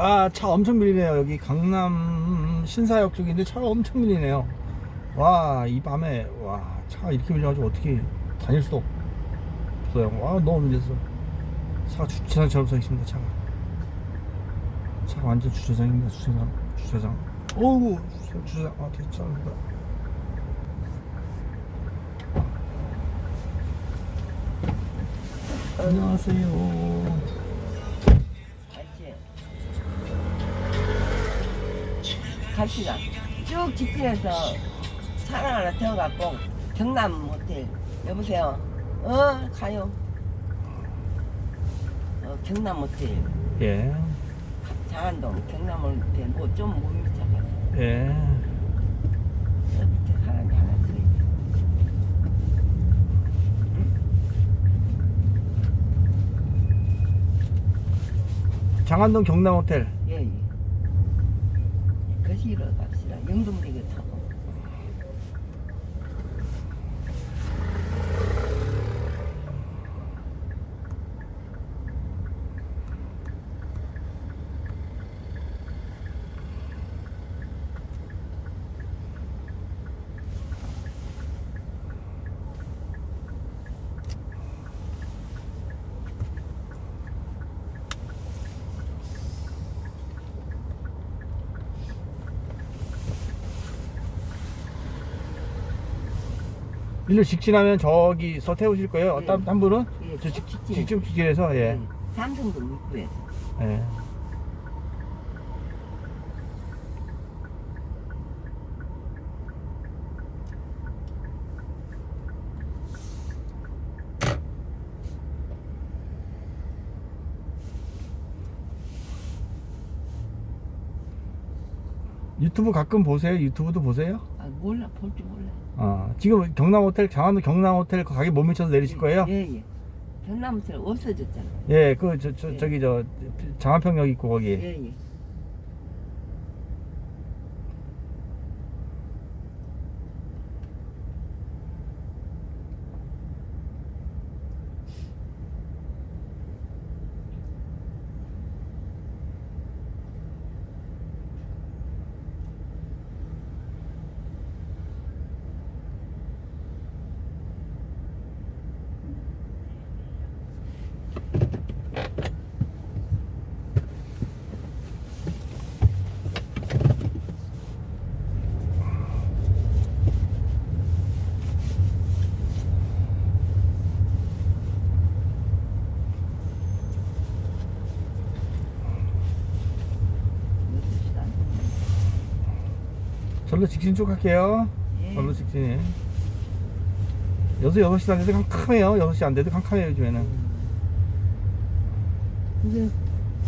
아, 차 엄청 밀리네요. 여기 강남 신사역 쪽인데 차가 엄청 밀리네요. 와, 이 밤에, 와, 차가 이렇게 밀려가지고 어떻게 다닐 수도 없어요. 와, 너무 밀렸어. 차가 주차장처럼 서 있습니다, 차가. 차가 완전 주차장입니다, 주차장. 주차장. 어우, 주차- 주차장. 아, 되게 짜증나. 안녕하세요. 갑시다. 쭉 직진해서 사랑 하나 태워갖고 경남 호텔 여보세요. 어 가요. 어 경남 호텔 예, 장안동 경남 호텔 뭐좀 못 미쳐가지고 예. 저 밑에 사람이 하나 쓰있 장안동 경남 호텔. 거시로 갑시다. 영동대교 타고. 일로 직진하면 저기서 태우실 거예요. 예. 딴, 딴 분은? 예, 저쭉 직, 직진. 직접 직진해서, 예. 예. 삼성동 입구에서. 예. 유튜브 가끔 보세요? 유튜브도 보세요? 아 몰라 볼 줄 몰라. 아, 지금 경남 호텔, 장안도 경남 호텔 그 가게 못 미쳐서 내리실 거예요? 예, 예. 경남 호텔 없어졌잖아. 예, 그, 저, 저, 예. 저기, 저, 장안평역 있고, 거기. 예, 예. 여섯 시간. 절로 직진 쭉 할게요. 예. 절로 직진해. 여섯, 여섯 시안 돼도 캄캄해요. 여섯 시안 돼도 캄캄해요, 요즘에는. 근데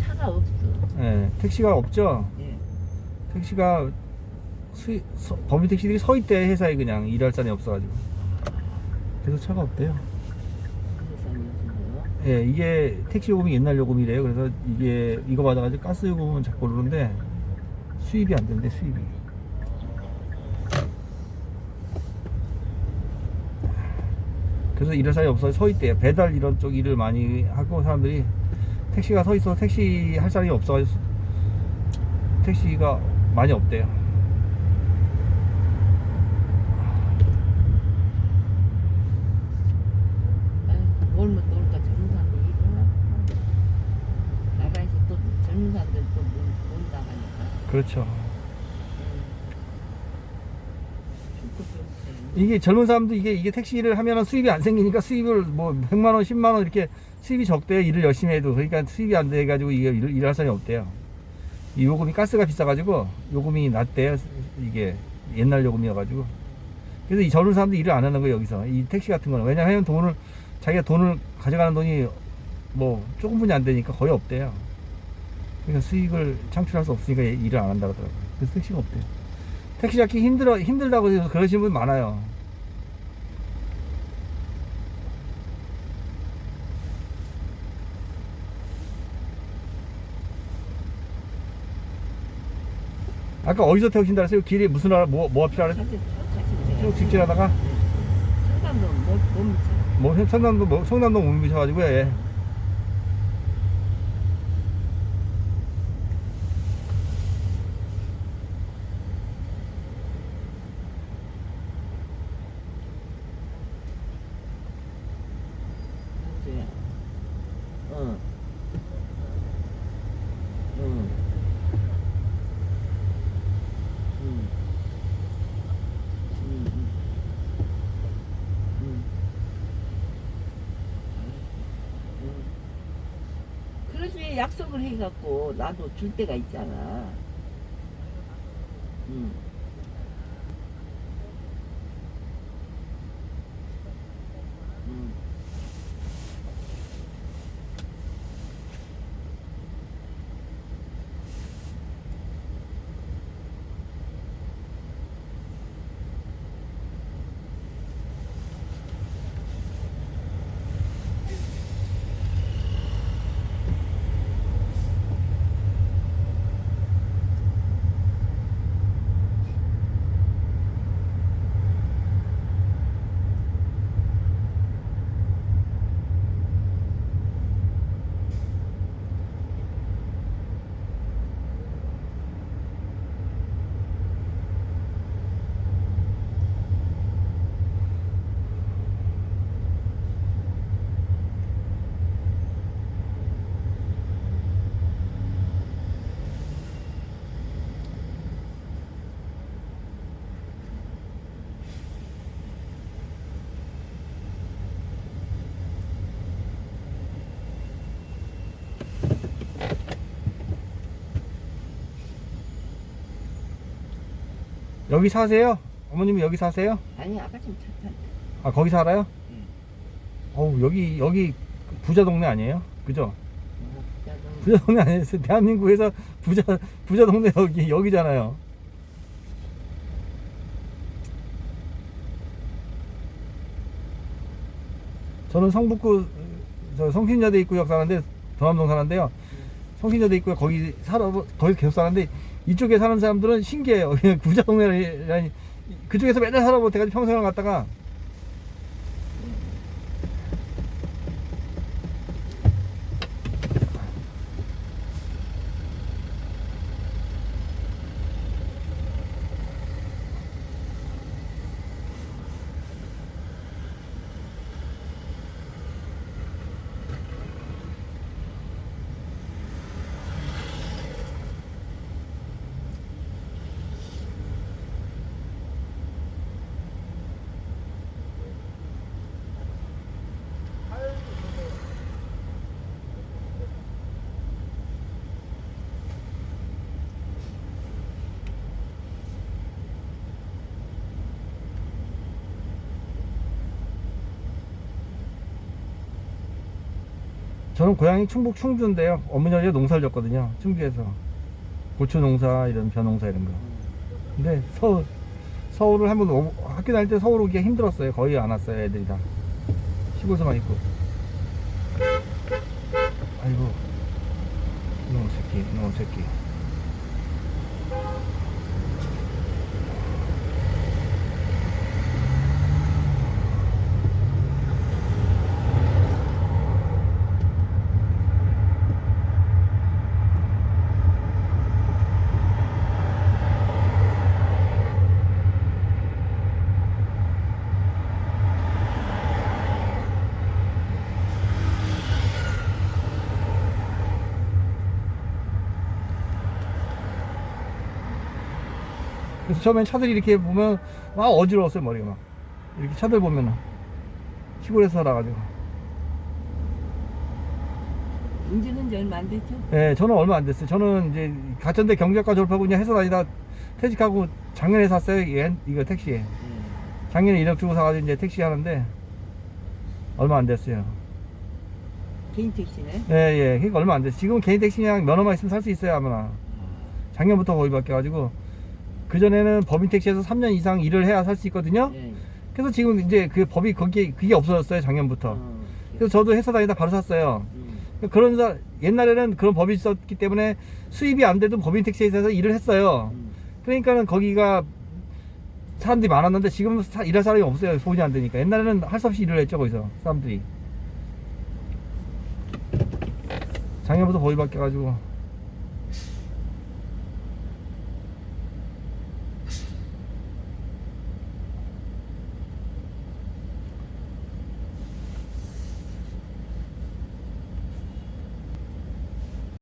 차가 없어. 예, 택시가 없죠? 예. 택시가 수, 서, 범위 택시들이 서 있대, 회사에 그냥. 일할 사람이 없어가지고. 그래서 차가 없대요. 예, 이게 택시 요금이 옛날 요금이래요. 그래서 이게, 이거 받아가지고 가스 요금은 자꾸 오르는데 수입이 안 된대, 수입이. 그래서 일할 사람이 없어서 서 있대요. 배달 이런 쪽 일을 많이 하고 사람들이 택시가 서 있어서 택시 할 사람이 없어가지고 택시가 많이 없대요. 뭘못 놀까 젊은 사람들 일어나. 나라에서 또 젊은 사람들 또못 나가니까. 그렇죠. 축구도 이게 젊은 사람도 이게 이게 택시를 하면은 수입이 안 생기니까 수입을 뭐 100만 원, 10만 원 이렇게 수입이 적대요. 일을 열심히 해도 그러니까 수입이 안 돼 가지고 이게 일, 일할 사람이 없대요. 이 요금이 가스가 비싸 가지고 요금이 낮대요. 이게 옛날 요금이어 가지고. 그래서 이 젊은 사람도 일을 안 하는 거예요, 여기서. 이 택시 같은 거는 왜냐하면 돈을 자기가 돈을 가져가는 돈이 뭐 조금뿐이 안 되니까 거의 없대요. 그러니까 수익을 창출할 수 없으니까 일을 안 한다 그러더라고요. 그래서 택시가 없대요. 택시 잡기 힘들어 힘들다고 해서 그러시는 분 많아요. 아까 어디서 태우신다 그랬어요? 길이 무슨 나라 뭐, 뭐? 사실 사실 쭉 직진하다가 청담도 못못 미쳐. 뭐 청담도 뭐 청담도 못 미쳐가지고 예. 약속을 해갖고 나도 줄 때가 있잖아. 응. 응. 여기 사세요? 어머님이 여기 사세요? 아니 아까 좀 찾았다. 아 거기 살아요? 응. 어우 여기 여기 부자 동네 아니에요? 그죠? 뭐, 부자동. 부자 동네 아니에요? 대한민국에서 부자 부자 동네 여기 여기잖아요. 저는 성북구 저 성신여대 입구역 사는데 도남동 사는데요. 성신여대 입구역 거기 살아 거기 계속 사는데 이쪽에 사는 사람들은 신기해요. 그냥 부자 동네라니 그쪽에서 맨날 살아보태가지고 평생을 갔다가 저는 고향이 충북 충주인데요. 어머니가 농사를 졌거든요. 충주에서 고추 농사 이런 벼 농사 이런 거. 근데 서울 서울을 한번 오- 학교 다닐 때 서울 오기가 힘들었어요. 거의 안 왔어요. 애들이 다 시골서만 있고. 아이고 이놈 새끼 이놈 새끼. 그래서 처음엔 차들이 이렇게 보면 막 어지러웠어요 머리가 막. 이렇게 차들 보면은. 시골에서 살아가지고. 운전은 지 얼마 안 됐죠? 예 저는 얼마 안 됐어요. 저는 이제 가천대 경제학과 졸업하고 그냥 회사 다니다 퇴직하고 작년에 샀어요 얘 이거 택시 응. 작년에 1억 주고 사가지고 이제 택시 하는데 얼마 안 됐어요. 개인 택시네. 예예. 그러니까 얼마 안 됐어요. 지금 개인 택시 그냥 면허만 있으면 살 수 있어요 아무나. 작년부터 거의 바뀌어가지고 그전에는 법인 택시에서 3년 이상 일을 해야 살 수 있거든요 예. 그래서 지금 이제 그 법이 거기에 그게 없어졌어요 작년부터. 어. 그래서 저도 회사 다니다 바로 샀어요. 응. 그런 사 옛날에는 그런 법이 있었기 때문에 수입이 안 돼도 법인 택시에서 일을 했어요. 응. 그러니까는 거기가 사람들이 많았는데 지금 사, 일할 사람이 없어요. 돈이 안 되니까. 옛날에는 할 수 없이 일을 했죠 거기서 사람들이. 작년부터 거의 바뀌어가지고